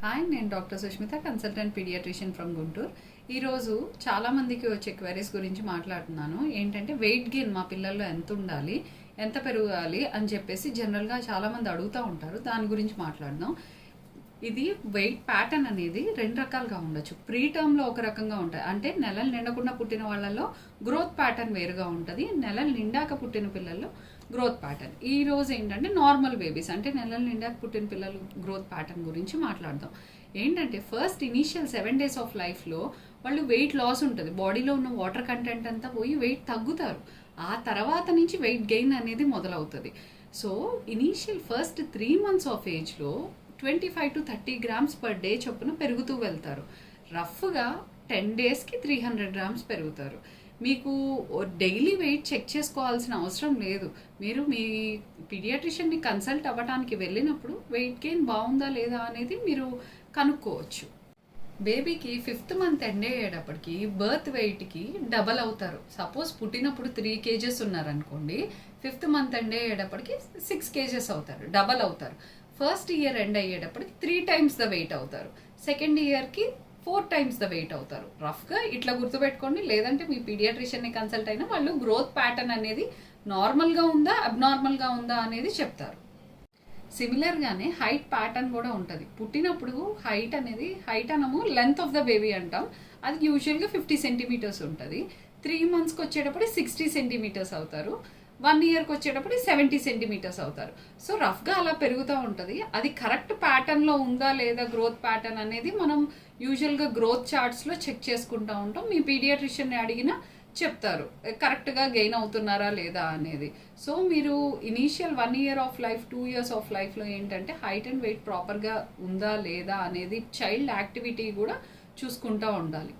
Hi నేను doctor Sushmita consultant paediatrician from Guntur ఈరోజు చాలా మందికి వచ్చే క్వైరీస్ గురించి మాట్లాడుతున్నాను. ఏంటంటే వెయిట్ గెయిన్ మా పిల్లల్లో ఎంత ఉండాలి ఎంత పెరగాలి అని చెప్పేసి జనరల్గా చాలామంది అడుగుతూ ఉంటారు. దాని గురించి మాట్లాడదాం. ఇది వెయిట్ ప్యాటర్న్ అనేది రెండు రకాలుగా ఉండొచ్చు. ప్రీ టర్మ్లో ఒక రకంగా ఉంటుంది అంటే నెలలు నిండకుండా పుట్టిన వాళ్ళలో గ్రోత్ ప్యాటర్న్ వేరుగా ఉంటుంది. నెలలు నిండాక పుట్టిన పిల్లల్లో గ్రోత్ ప్యాటర్న్ ఈ రోజు ఏంటంటే నార్మల్ బేబీస్ అంటే నెలలు నిండాక పుట్టిన పిల్లలు గ్రోత్ ప్యాటర్న్ గురించి మాట్లాడదాం. ఏంటంటే first initial seven days of లైఫ్లో వాళ్ళు వెయిట్ లాస్ ఉంటుంది. బాడీలో ఉన్న వాటర్ కంటెంట్ అంతా పోయి వెయిట్ తగ్గుతారు. ఆ తర్వాత నుంచి వెయిట్ గెయిన్ అనేది మొదలవుతుంది. So initial first three months of ఏజ్లో twenty five to thirty grams per day చొప్పున పెరుగుతూ వెళ్తారు. రఫ్గా టెన్ డేస్కి త్రీ హండ్రెడ్ గ్రామ్స్ పెరుగుతారు. మీకు డైలీ వెయిట్ చెక్ చేసుకోవాల్సిన అవసరం లేదు. మీరు మీ పీడియాట్రిషియన్ని కన్సల్ట్ అవ్వడానికి వెళ్ళినప్పుడు వెయిట్ గెయిన్ బాగుందా లేదా అనేది మీరు కనుక్కోవచ్చు. బేబీకి ఫిఫ్త్ మంత్ ఎండ్ అయ్యేటప్పటికి బర్త్ వెయిట్కి డబల్ అవుతారు. సపోజ్ పుట్టినప్పుడు త్రీ కేజెస్ ఉన్నారనుకోండి ఫిఫ్త్ మంత్ ఎండ్ అయ్యేటప్పటికి సిక్స్ కేజెస్ అవుతారు డబల్ అవుతారు. ఫస్ట్ ఇయర్ ఎండ్ అయ్యేటప్పటికి త్రీ టైమ్స్ ద వెయిట్ అవుతారు. సెకండ్ ఇయర్కి ఫోర్ టైమ్స్ ద వెయిట్ అవుతారు. రఫ్గా ఇట్లా గుర్తుపెట్టుకోండి లేదంటే మీ పీడియాట్రిషియన్ని కన్సల్ట్ అయినా వాళ్ళు గ్రోత్ ప్యాటర్న్ అనేది నార్మల్గా ఉందా అబ్నార్మల్గా ఉందా అనేది చెప్తారు. సిమిలర్గానే హైట్ ప్యాటర్న్ కూడా ఉంటుంది. పుట్టినప్పుడు హైట్ అనేది హైట్ అనము లెంత్ ఆఫ్ ద బేబీ అంటాం. అది యూజువల్గా ఫిఫ్టీ సెంటీమీటర్స్ ఉంటుంది. త్రీ మంత్స్కి వచ్చేటప్పుడు సిక్స్టీ సెంటీమీటర్స్ అవుతారు. వన్ ఇయర్కి వచ్చేటప్పుడు సెవెంటీ సెంటీమీటర్స్ అవుతారు. సో రఫ్గా అలా పెరుగుతూ ఉంటుంది. అది కరెక్ట్ ప్యాటర్న్లో ఉందా లేదా గ్రోత్ ప్యాటర్న్ అనేది మనం యూజువల్గా గ్రోత్ చార్ట్స్లో చెక్ చేసుకుంటూ ఉంటాం. మీ పీడియాట్రిషియన్ని అడిగినా చెప్తారు. కరెక్ట్గా గెయిన్ అవుతున్నారా లేదా? అనేది. సో మీరు initial one year of life two years of లైఫ్లో ఏంటంటే హైట్ అండ్ వెయిట్ ప్రాపర్గా ఉందా లేదా అనేది చైల్డ్ యాక్టివిటీ కూడా చూసుకుంటూ ఉండాలి.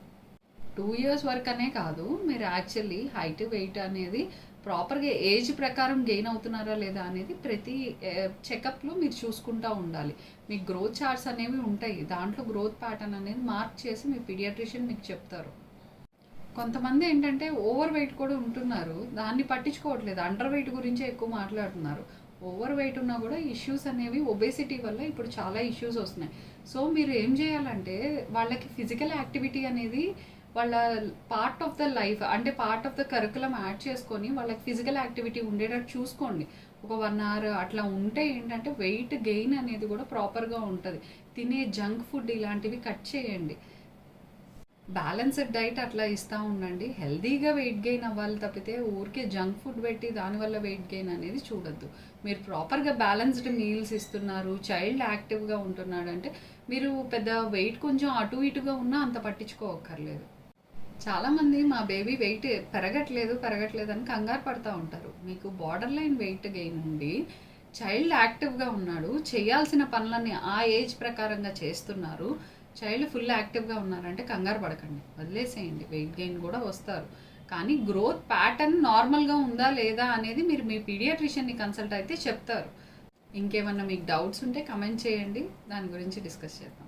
టూ ఇయర్స్ వరకు అనే కాదు మీరు యాక్చువల్లీ హైట్ వెయిట్ అనేది ప్రాపర్గా ఏజ్ ప్రకారం గెయిన్ అవుతున్నారా లేదా అనేది ప్రతి చెకప్లో మీరు చూసుకుంటూ ఉండాలి. మీ గ్రోత్ చార్ట్స్ అనేవి ఉంటాయి. దాంట్లో గ్రోత్ ప్యాటర్న్ అనేది మార్క్ చేసి మీ పీడియాట్రిషియన్ మీకు చెప్తారు. కొంతమంది ఏంటంటే ఓవర్ వెయిట్ కూడా ఉంటున్నారు. దాన్ని పట్టించుకోవట్లేదు. అండర్ వెయిట్ గురించే ఎక్కువ మాట్లాడుతున్నారు. ఓవర్ వెయిట్ ఉన్నా కూడా ఇష్యూస్ అనేవి ఒబేసిటీ వల్ల ఇప్పుడు చాలా ఇష్యూస్ వస్తున్నాయి. సో మీరు ఏం చేయాలంటే వాళ్ళకి ఫిజికల్ యాక్టివిటీ అనేది వాళ్ళ పార్ట్ ఆఫ్ ద లైఫ్ అంటే part of the curriculum add చేసుకొని వాళ్ళకి ఫిజికల్ యాక్టివిటీ ఉండేటట్టు చూసుకోండి. ఒక వన్ అవర్ అట్లా ఉంటే ఏంటంటే వెయిట్ గెయిన్ అనేది కూడా ప్రాపర్గా ఉంటుంది. తినే జంక్ ఫుడ్ ఇలాంటివి కట్ చేయండి. బ్యాలెన్స్డ్ డైట్ అట్లా ఇస్తూ ఉండండి. హెల్దీగా వెయిట్ గెయిన్ అవ్వాలి తప్పితే ఊరికే జంక్ ఫుడ్ పెట్టి దానివల్ల వెయిట్ గెయిన్ అనేది చూడొద్దు. మీరు ప్రాపర్గా బ్యాలెన్స్డ్ మీల్స్ ఇస్తున్నారు చైల్డ్ యాక్టివ్గా ఉంటున్నాడు అంటే మీరు పెద్ద వెయిట్ కొంచెం అటు ఇటుగా ఉన్నా అంత పట్టించుకోవక్కర్లేదు. చాలామంది మా బేబీ వెయిట్ పెరగట్లేదు పెరగట్లేదు అని కంగారు పడుతూ ఉంటారు. మీకు బార్డర్ లైన్ వెయిట్ గెయిన్ ఉండి చైల్డ్ యాక్టివ్గా ఉన్నాడు చేయాల్సిన పనులన్నీ ఆ ఏజ్ ప్రకారంగా చేస్తున్నారు. చైల్డ్ ఫుల్ యాక్టివ్గా ఉన్నారంటే కంగారు పడకండి వదిలేసేయండి వెయిట్ గెయిన్ కూడా వస్తారు. కానీ గ్రోత్ ప్యాటర్న్ నార్మల్గా ఉందా లేదా అనేది మీరు మీ పీడియాట్రిషియన్ని కన్సల్ట్ అయితే చెప్తారు. ఇంకేమన్నా మీకు డౌట్స్ ఉంటే కమెంట్ చేయండి దాని గురించి డిస్కస్ చేద్దాం.